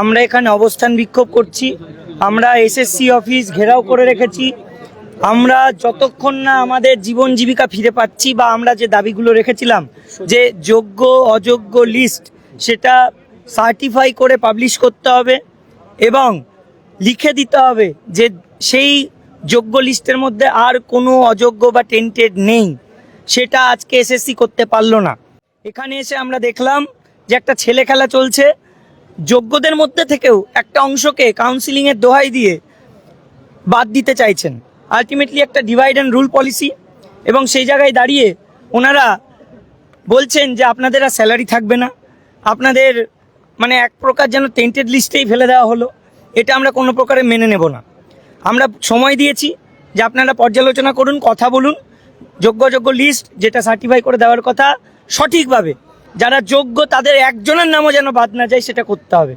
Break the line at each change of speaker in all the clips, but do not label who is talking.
আমরা এখানে অবস্থান বিক্ষোভ করছি। আমরা এসএসসি অফিস ঘেরাও করে রেখেছি। আমরা যতক্ষণ না আমাদের জীবন জীবিকা ফিরে পাচ্ছি বা আমরা যে দাবিগুলো রেখেছিলাম, যে যোগ্য, অযোগ্য লিস্ট সেটা সার্টিফাই করে পাবলিশ করতে হবে এবং লিখে দিতে হবে যে সেই যোগ্য লিস্টের মধ্যে আর কোনো অযোগ্য বা টেন্টেড নেই। সেটা আজকে এসএসসি করতে পারল না। এখানে এসে আমরা দেখলাম যে একটা ছেলে খেলা চলছে। যোগ্যদের মধ্যে থেকেও একটা অংশকে কাউন্সিলিংয়ের দোহাই দিয়ে বাদ দিতে চাইছেন। আলটিমেটলি একটা ডিভাইড অ্যান্ড রুল পলিসি এবং সেই জায়গায় দাঁড়িয়ে ওনারা বলছেন যে আপনাদের আর স্যালারি থাকবে না। আপনাদের মানে এক প্রকার যেন টেন্টেড লিস্টেই ফেলে দেওয়া হলো। এটা আমরা কোনো প্রকারে মেনে নেব না। আমরা সময় দিয়েছি যে আপনারা পর্যালোচনা করুন, কথা বলুন। যোগ্য যোগ্য লিস্ট যেটা সার্টিফাই করে দেওয়ার কথা সঠিকভাবে যারা যোগ্য, তাদের একজনের নামও যেন বাদ না যায়, সেটা করতে হবে।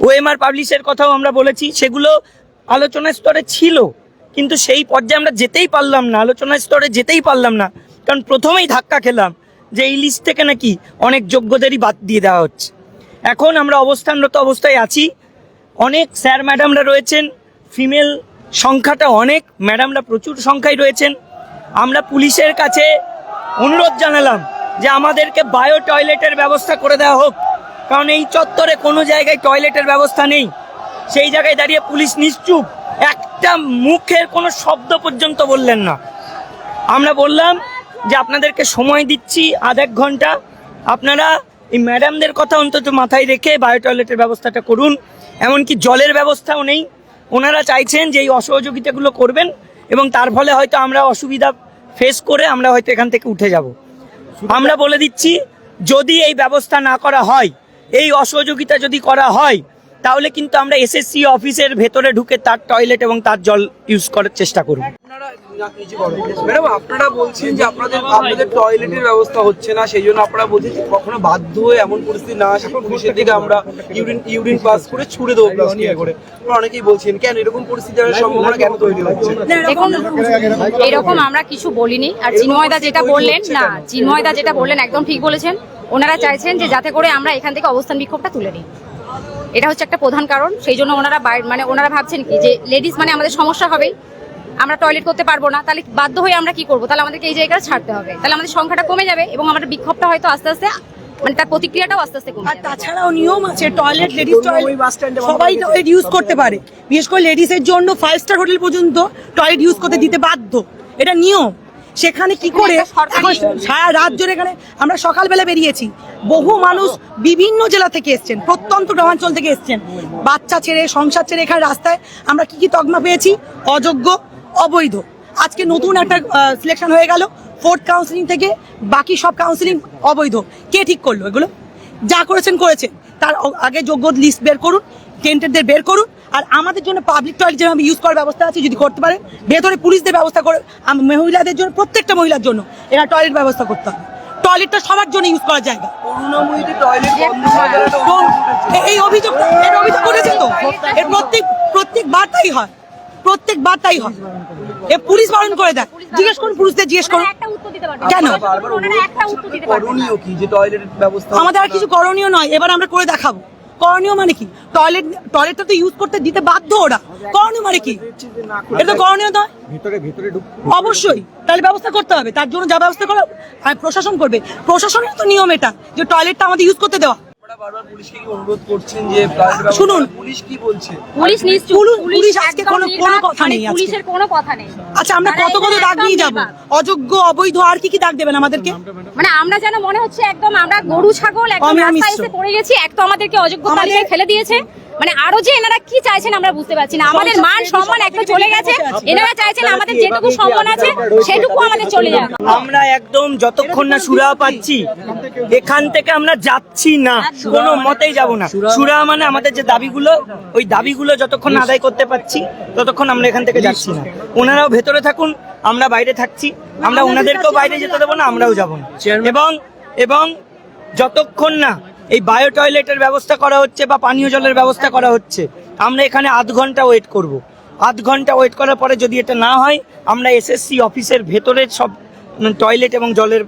ওএমআর পাবলিশের কথাও আমরা বলেছি, সেগুলো আলোচনা স্তরে ছিল, কিন্তু সেই পর্যায়ে আমরা যেতেই পারলাম না, আলোচনা স্তরে যেতেই পারলাম না। কারণ প্রথমেই ধাক্কা খেলাম যে এই লিস্ট থেকে নাকি অনেক যোগ্যদেরই বাদ দিয়ে দেওয়া হচ্ছে। এখন আমরা অবস্থানরত অবস্থায় আছি। অনেক স্যার ম্যাডামরা রয়েছেন, ফিমেল সংখ্যাটা অনেক, ম্যাডামরা প্রচুর সংখ্যায় রয়েছেন। আমরা পুলিশের কাছে অনুরোধ জানালাম যে আমাদেরকে বায়ো টয়লেটের ব্যবস্থা করে দেওয়া হোক। কারণ এই চত্বরে কোনো জায়গায় টয়লেটের ব্যবস্থা নেই। সেই জায়গায় দাঁড়িয়ে পুলিশ নিশ্চুপ। একটা মুখের কোনো শব্দ পর্যন্ত বললেন না। আমরা বললাম যে আপনাদেরকে সময় দিচ্ছি আধ এক ঘণ্টা। আপনারা এই ম্যাডামদের কথা অন্তত মাথায় রেখে বায়ো টয়লেটের ব্যবস্থাটা করুন। এমনকি জলের ব্যবস্থাও নেই। ওনারা চাইছেন যে এই অসহযোগিতাগুলো করবেন এবং তার ফলে হয়তো আমরা অসুবিধা ফেস করে আমরা হয়তো এখান থেকে উঠে যাব। আমরা বলে দিচ্ছি যদি এই ব্যবস্থা না করা হয় এই অসহযোগিতা যদি করা হয় তাহলে কিন্তু আমরা এসএসসি অফিসের ভেতরে ঢুকে তার টয়লেট এবং তার জল ইউজ করার চেষ্টা করব।
ম্যাডাম আপনারা বলছেন যে আপনাদের আপনাদের টয়লেটের ব্যবস্থা হচ্ছে না সেই জন্য আপনারা বলছেন কখনো বাধ্য হয়ে এমন পরিস্থিতি না আসে পুলিশের দিকে আমরা ইউরিন ইউরিন পাস করে ছুড়ে দেবো প্লাস্টিকে করে। আপনারা অনেকেই বলছেন কেন এরকম পরিস্থিতি সম্ভাবনা কেন তৈরি হচ্ছে?
এরকম আমরা কিছু বলিনি। আর চিন্ময়দা যেটা বললেন না চিন্ময়দা যেটা বললেন একদম ঠিক বলেছেন। ওনারা চাইছেন যে যাতে করে আমরা এখান থেকে অবস্থান বিক্ষোভটা তুলে নিই। এটা হচ্ছে একটা প্রধান কারণ। সেই জন্য ওনারা বাইরে মানে ওনারা ভাবছেন কি যে লেডিস মানে আমাদের সমস্যা হবেই। আমরা টয়লেট করতে পারব না। তাহলে বাধ্য হয়ে আমরা কি করব? তাহলে আমাদেরকে এই জায়গাটা ছাড়তে হবে। তাহলে আমাদের সংখ্যাটা কমে যাবে এবং আমাদের বিক্ষোভটা হয়তো আস্তে আস্তে মানে তার প্রতিক্রিয়াটাও আস্তে আস্তে কমে
আর তাছাড়াও নিয়ম আছে টয়লেট লেডিস টয়লেট সবাই টয়লেট ইউজ করতে পারে। বিশেষ করে লেডিসের জন্য ফাইভ স্টার হোটেল পর্যন্ত টয়লেট ইউজ করতে দিতে বাধ্য। এটা নিয়ম। সেখানে কি করে সারা রাত জুড়ে এখানে আমরা সকালবেলা বেরিয়েছি। বহু মানুষ বিভিন্ন জেলা থেকে এসছেন প্রত্যন্ত গ্রামাঞ্চল থেকে এসছেন। বাচ্চা ছেড়ে সংসার ছেড়ে এখানে রাস্তায় আমরা কি কি তকমা পেয়েছি? অযোগ্য অবৈধ। আজকে নতুন একটা সিলেকশন হয়ে গেল ফোর্থ কাউন্সিলিং থেকে বাকি সব কাউন্সিলিং অবৈধ। কে ঠিক করল এগুলো? যা করেছেন করেছেন। তার আগে যোগ্য লিস্ট বের করুন টেন্টেডদের বের করুন আর আমাদের জন্য পাবলিক টয়লেট যেভাবে ইউজ করার ব্যবস্থা আছে যদি করতে পারেন ভেতরে পুলিশদের ব্যবস্থা করে মহিলাদের জন্য প্রত্যেকটা মহিলার জন্য এরা টয়লেট ব্যবস্থা করতে হবে। টয়লেটটা সবার জন্য ইউজ জায়গা।
করে।
এ- এই অভিযোগ এর অভিযোগ করেছে তো? এর প্রত্যেক প্রত্যেকবার তাই হয়। প্রত্যেক বার্তাই হয়। এ পুলিশ বারণ করে দেয়। জিজ্ঞেস করুন পুলিশদের জিজ্ঞেস করুন।
ওনারা একটা উত্তর দিতে পারবেন
কেন?
না।
বারবার
ওনারা একটা উত্তর দিতে পারবেন না।
করণীয় কি যে টয়লেটের ব্যবস্থা
আমাদের আর কিছু করণীয় নয়। এবার আমরা করে দেখাবো। করণীয় মানে কি? টয়লেট টয়লেটটা তো ইউজ করতে দিতে বাধ্য ওরা। করণীয় মানে কি? এটা তো করণীয় নয়। ভিতরে ভিতরে অবশ্যই। তাহলে ব্যবস্থা করতে হবে। তার জন্য যা ব্যবস্থা করা প্রশাসন করবে। প্রশাসনের তো নিয়ম এটা যে টয়লেটটা আমাদের ইউজ করতে দেওয়া।
আপনারা বারবার পুলিশকে কি অনুরোধ করছেন যে টয়লেট ব্যবস্থা-
শুনুন।
পুলিশ কি বলছে?
পুলিশ
পুলিশ- পুলিশ আজকে কোনো- কোনো কথা
মানে
নেই
পুলিশের কোনো কথা নেই।
আচ্ছা আমরা কত কত দাগ নিয়ে যাব? অযোগ্য অবৈধ আর কি কি দাগ দেবেন আমাদেরকে?
মানে আমরা যেন মনে হচ্ছে একদম আমরা গরু ছাগল একদম
অমিয়া
রাস্তায় এসে পড়ে গেছি এক তো আমাদেরকে অযোগ্য তালিকায় ফেলে দিয়েছে। মানে আরও যে এনারা কি চাইছেন আমরা বুঝতে পারছি না। আমাদের মান সম্মান একটা চলে গেছে। এনারা চাইছেন আমাদের যেটুকু সম্মান আছে সেটুকু আমাদের চলে যাক।
আমরা একদম যতক্ষণ না সুরা পাচ্ছি এখান থেকে আমরা যাচ্ছি না। কোনো মতেই যাব না। সুরা মানে আমাদের যে দাবিগুলো ওই দাবিগুলো যতক্ষণ না আদায় করতে পারছি ততক্ষণ আমরা এখান থেকে যাচ্ছি না। ওনারাও ভেতরে থাকুন আমরা বাইরে থাকছি। আমরা ওনাদেরকেও বাইরে যেতে দেবো না আমরাও যাব না। এবং এবং যতক্ষণ না এই বায়ো টয়লেটের ব্যবস্থা করা হচ্ছে বা পানীয় জলের ব্যবস্থা করা হচ্ছে। আমরা এখানে আধ ঘণ্টা ওয়েট করব। আধ ঘণ্টা ওয়েট করার পরে যদি এটা না হয়, আমরা এসএসসি অফিসের ভেতরের সব টয়লেট এবং জলের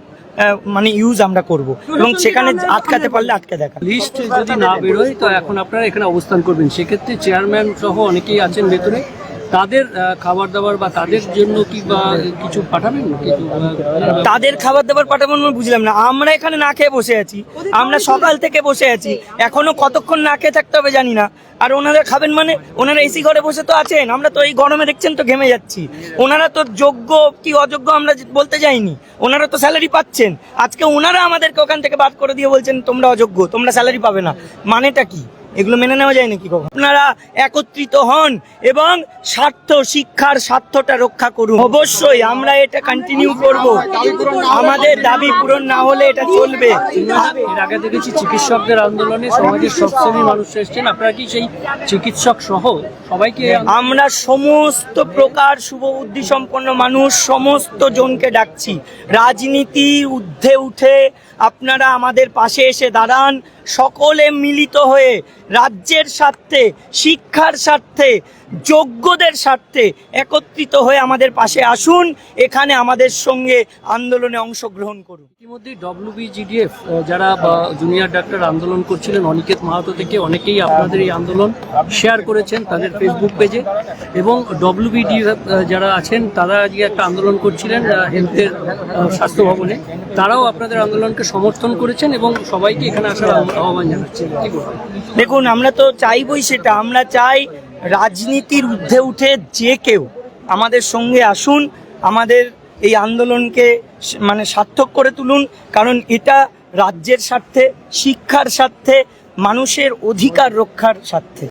মানে ইউজ আমরা করব। এবং সেখানে আটকাতে পারলে আটকে দেখা।
লিস্ট যদি না বেরোয়, তো এখন আপনারা এখানে অবস্থান করবেন। সেক্ষেত্রে চেয়ারম্যান সহ অনেকেই আছেন ভেতরে। তাদের খাবার দাবার বা তাদের জন্য কি বা কিছু পাঠাবেন?
তাদের খাবার দাবার পাঠাবেন বুঝলাম না। আমরা এখানে না খেয়ে বসে আছি। আমরা সকাল থেকে বসে আছি। এখনও কতক্ষণ না খেয়ে থাকতে হবে জানি না। আর ওনারা খাবেন মানে ওনারা এসি ঘরে বসে তো আছেন। আমরা তো এই গরমে দেখছেন তো ঘেমে যাচ্ছি। ওনারা তো যোগ্য কি অযোগ্য আমরা বলতে যাইনি। ওনারা তো স্যালারি পাচ্ছেন। আজকে ওনারা আমাদেরকে ওখান থেকে বাদ করে দিয়ে বলছেন, তোমরা অযোগ্য, তোমরা স্যালারি পাবে না। মানেটা কি? এগুলো মেনে নেওয়া যায় নাকি কখন? আপনারা একত্রিত হন এবং স্বার্থ শিক্ষার স্বার্থটা রক্ষা করুন। অবশ্যই আমরা এটা কন্টিনিউ করব। আমাদের দাবি পূরণ না হলে এটা চলবে।
এর আগে দেখেছি চিকিৎসকদের আন্দোলনে সমাজের সব শ্রেণির মানুষ এসছেন। আপনারা কি সেই চিকিৎসক সহ সবাইকে
আমরা সমস্ত প্রকার শুভ বুদ্ধি সম্পন্ন মানুষ সমস্ত জনকে ডাকছি। রাজনীতি ঊর্ধ্বে উঠে আপনারা আমাদের পাশে এসে দাঁড়ান। সকলে মিলিত হয়ে রাজ্যের স্বার্থে শিক্ষার স্বার্থে যোগ্যদের স্বার্থে একত্রিত হয়ে আমাদের পাশে আসুন এখানে আমাদের সঙ্গে আন্দোলনে অংশগ্রহণ করুন।
ইতিমধ্যে ডব্লিউবিজিডিএফ যারা বা জুনিয়র ডাক্তার আন্দোলন করছিলেন অনিকেত মাহাতো থেকে অনেকেই আপনাদের এই আন্দোলন শেয়ার করেছেন তাদের ফেসবুক পেজে এবং ডব্লিউবিডিএফ যারা আছেন তারা আজকে একটা আন্দোলন করছিলেন হেলথের স্বাস্থ্য ভবনে। তারাও আপনাদের আন্দোলনকে সমর্থন করেছেন এবং সবাইকে এখানে আসার আহ্বা- আহ্বান জানাচ্ছেন।
দেখুন আমরা তো চাইবই সেটা। আমরা চাই রাজনীতির ঊর্ধ্বে উঠে যে কেউ আমাদের সঙ্গে আসুন, আমাদের এই আন্দোলনকে মানে সার্থক করে তুলুন, কারণ এটা রাজ্যের স্বার্থে, শিক্ষার স্বার্থে, মানুষের অধিকার রক্ষার স্বার্থে।